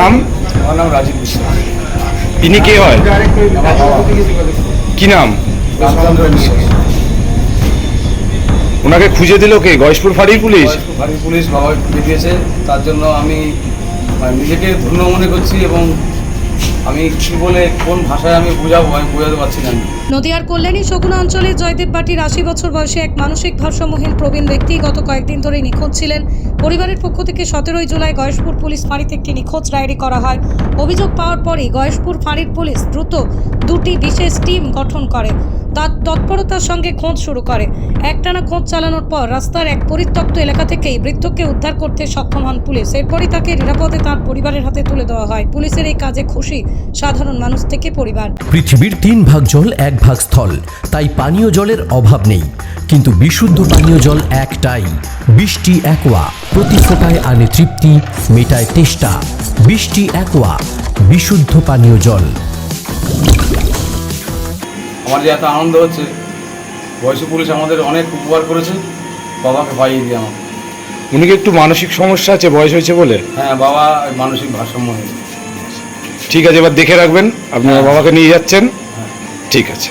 নাম? আমার নাম রাজীব বিশ্বাস ইনি কে হয়? কি নাম? রামচন্দ্র বিশ্বাস ওনাকে খুঁজে দিল কে? গয়েশপুর ফাঁড়ির পুলিশ? বাড়ি পুলিশ বাবা খুঁজে দিয়েছে। তার জন্য আমি মানে নিজেকে ধন্য মনে করছি এবং আমি কী বলে কোন ভাষায় আমি বোঝাবো আমি বোঝাতে পারছি না। নদিয়ার কল্যাণী শকুনা অঞ্চলের জয়দেব বাটির আশি বছর বয়সে এক মানসিক ভারসাম্যহীন প্রবীণ ব্যক্তি গত কয়েকদিন ধরেই নিখোঁজ ছিলেন। পরিবারের পক্ষ থেকে সতেরোই জুলাই গয়েশপুর পুলিশ ফাঁড়িতে একটি নিখোঁজ ডায়েরি করা হয়। অভিযোগ পাওয়ার পরেই গয়েশপুর ফাঁড়ির পুলিশ দ্রুত দুটি বিশেষ টিম গঠন করে। তার তৎপরতার সঙ্গে খোঁজ শুরু করে। একটানা খোঁজ চালানোর পর রাস্তার এক পরিত্যক্ত এলাকা থেকেই বৃদ্ধকে উদ্ধার করতে সক্ষম হন পুলিশ। এরপরই তাকে নিরাপদে তার পরিবারের হাতে তুলে দেওয়া হয়। পুলিশের এই কাজে খুশি সাধারণ মানুষ থেকে পরিবার। পৃথিবীর তিন ভাগ জল এক ভাগ স্থল, তাই পানীয় জলের অভাব নেই। কিন্তু বিশুদ্ধ পানীয় জল একটাই। বৃষ্টি একোয়া প্রতি ফোটায় আনে তৃপ্তি মেটায় তেষ্টা। বৃষ্টি একোয়া বিশুদ্ধ পানীয় জল। আমার যে এত আনন্দ হচ্ছে বয়স পুলিশ আমাদের অনেক উপকার করেছে বাবাকে পাইয়ে দিয়ে আমাকে। উনি কি একটু মানসিক সমস্যা আছে বয়স হয়েছে বলে? হ্যাঁ বাবা মানসিক ভারসাম্য হয়েছে। ঠিক আছে এবার দেখে রাখবেন আপনার বাবাকে নিয়ে যাচ্ছেন। ঠিক আছে।